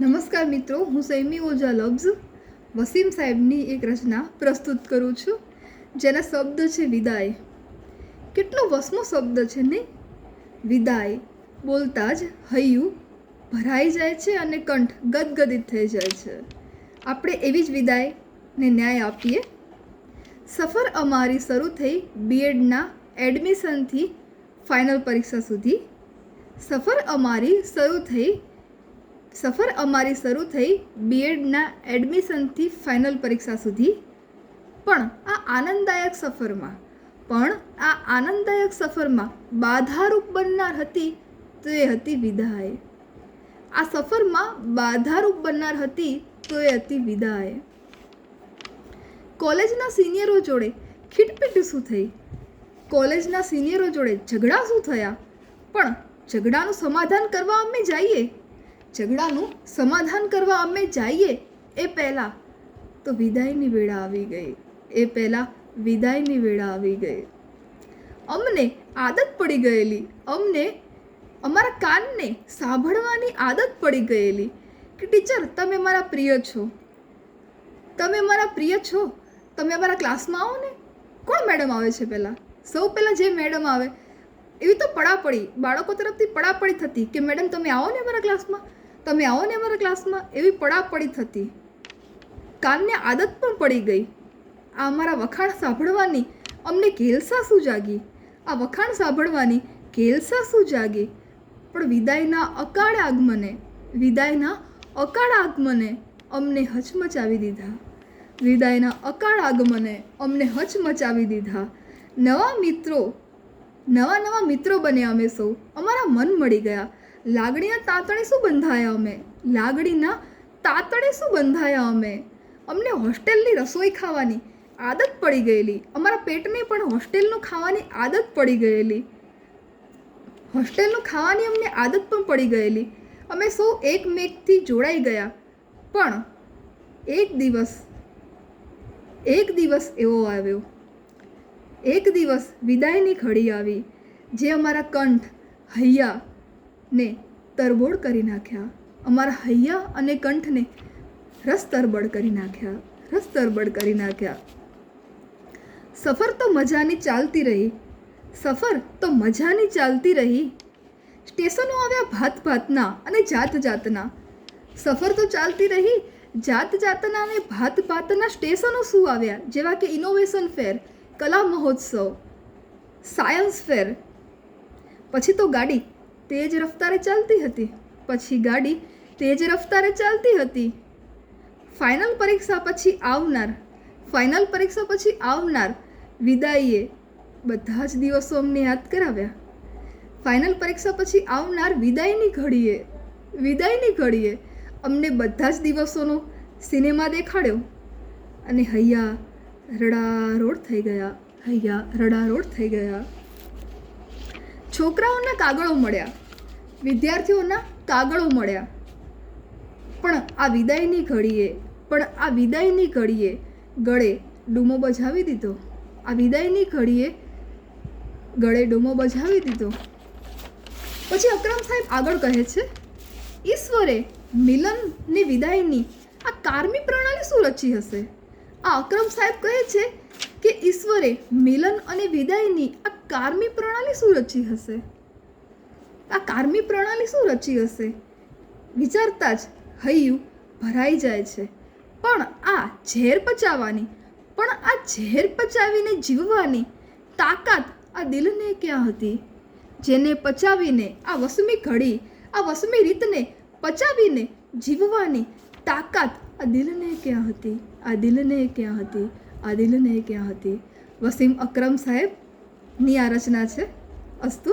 નમસ્કાર મિત્રો, હું સૈમી ઓઝા લફ્ઝ વસીમ સાહેબની એક રચના પ્રસ્તુત કરું છું, જેના શબ્દ છે વિદાય. કેટલો વસમો શબ્દ છે નહીં વિદાય બોલતા જ હૈયું ભરાઈ જાય છે અને કંઠ ગદગદિત થઈ જાય છે. આપણે એવી જ વિદાયને ન્યાય આપીએ. સફર અમારી શરૂ થઈ બીએડના એડમિશનથી ફાઇનલ પરીક્ષા સુધી. સફર અમારી શરૂ થઈ સફર અમારી શરૂ થઈ બીએડના એડમિશનથી ફાઇનલ પરીક્ષા સુધી. પણ આ આનંદદાયક સફરમાં, પણ આ આનંદદાયક સફરમાં બાધારૂપ બનનાર હતી તો એ હતી વિદાય. આ સફરમાં બાધારૂપ બનનાર હતી તો એ હતી વિદાય. કોલેજના સિનિયરો જોડે ખીટપીટ શું થઈ? કોલેજના સિનિયરો જોડે ઝઘડા શું થયા? પણ ઝઘડાનું સમાધાન કરવા અમે જઈએ? ઝઘડાનું સમાધાન કરવા અમે જઈએ, એ પહેલાં તો વિદાયની વેળા આવી ગઈ. એ પહેલાં વિદાયની વેળા આવી ગઈ. અમને આદત પડી ગયેલી. અમને અમારા કાનને સાંભળવાની આદત પડી ગયેલી કે, ટીચર, તમે મારા પ્રિય છો. તમે મારા પ્રિય છો. તમે અમારા ક્લાસમાં આવો ને. કોણ મેડમ આવે છે પહેલાં? સૌ પહેલાં જે મેડમ આવે, એવી તો પડાપડી. બાળકો તરફથી પડાપડી થતી કે, મેડમ, તમે આવો ને અમારા ક્લાસમાં? તમે આવો ને અમારા ક્લાસમાં, એવી પડાપડી થતી. કાનને આદત પણ પડી ગઈ. આ અમારા વખાણ સાંભળવાની અમને ઘેલસા શું જાગી આ વખાણ સાંભળવાની ઘેલસા શું જાગી પણ વિદાયના અકાળ આગમને, વિદાયના અકાળ આગમને અમને હચમચાવી દીધા. વિદાયના અકાળ આગમને અમને હચમચાવી દીધા. નવા મિત્રો, નવા નવા મિત્રો બન્યા અમે સૌ. અમારા મન મળી ગયા. લાગણીના તાતણે શું બંધાયા અમે? લાગણીના તાતણે શું બંધાયા અમે? અમને હોસ્ટેલની રસોઈ ખાવાની આદત પડી ગયેલી. અમારા પેટને પણ હોસ્ટેલનું ખાવાની આદત પડી ગયેલી. હોસ્ટેલનું ખાવાની અમને આદત પણ પડી ગયેલી. અમે સૌ એકમેકથી જોડાઈ ગયા. પણ એક દિવસ એક દિવસ એવો આવ્યો. એક દિવસ વિદાયની ઘડી આવી, જે અમારા કંઠ, હૈયા ને તરબોળ કરી નાખ્યા. અમારા હૈયા અને કંઠને રસ તરબડ કરી નાખ્યા. રસ તરબડ કરી નાખ્યા. સફર તો મજાની ચાલતી રહી. સફર તો મજાની ચાલતી રહી. સ્ટેશનો આવ્યા ભાત ભાતના અને જાત જાતના. સફર તો ચાલતી રહી. જાત જાતના અને ભાત ભાતના સ્ટેશનો શું આવ્યા? જેવા કે ઇનોવેશન ફેર કલા મહોત્સવ સાયન્સ ફેર પછી તો ગાડી તેજ રફતારે ચાલતી હતી. પછી ગાડી તેજ રફતારે ચાલતી હતી. ફાઇનલ પરીક્ષા પછી આવનાર. ફાઇનલ પરીક્ષા પછી આવનાર વિદાયે બધા જ દિવસો અમને યાદ કરાવ્યા. ફાઇનલ પરીક્ષા પછી આવનાર વિદાયની ઘડીએ વિદાયની ઘડીએ અમને બધા જ દિવસોનો સિનેમા દેખાડ્યો. અને હૈયા રડારોડ થઈ ગયા, હૈયા રડારોડ થઈ ગયા. છોકરાઓના કાગળો મળ્યા. વિદ્યાર્થીઓના કાગળો મળ્યા. પણ આ વિદાયની ઘડીએ, પણ આ વિદાયની ઘડીએ ગળે ડૂમો બજાવી દીધો. આ વિદાયની ઘડીએ ગળે ડૂમો બજાવી દીધો. પછી અકરમ સાહેબ આગળ કહે છે, ઈશ્વરે મિલન ને વિદાયની આ કારમી પ્રણાલી શું રચી હશે? આ અકરમ સાહેબ કહે છે કે, ઈશ્વરે, મિલન અને વિદાયની આ કારમી પ્રણાલી શું રચી હશે? આ કારમી પ્રણાલી શું રચી હશે? વિચારતા જ હૈયું ભરાઈ જાય છે. પણ આ ઝેર પચાવવાની, પણ આ ઝેર પચાવીને જીવવાની તાકાત આ દિલને ક્યાં હતી? જેને પચાવીને આ વસમી ઘડી, આ વસમી રીતને પચાવીને જીવવાની તાકાત આ દિલને ક્યાં હતી? આ દિલને ક્યાં હતી? આ દિલને ક્યાં હતી? વસીમ અકરમ સાહેબની આ રચના છે અસ્તુ.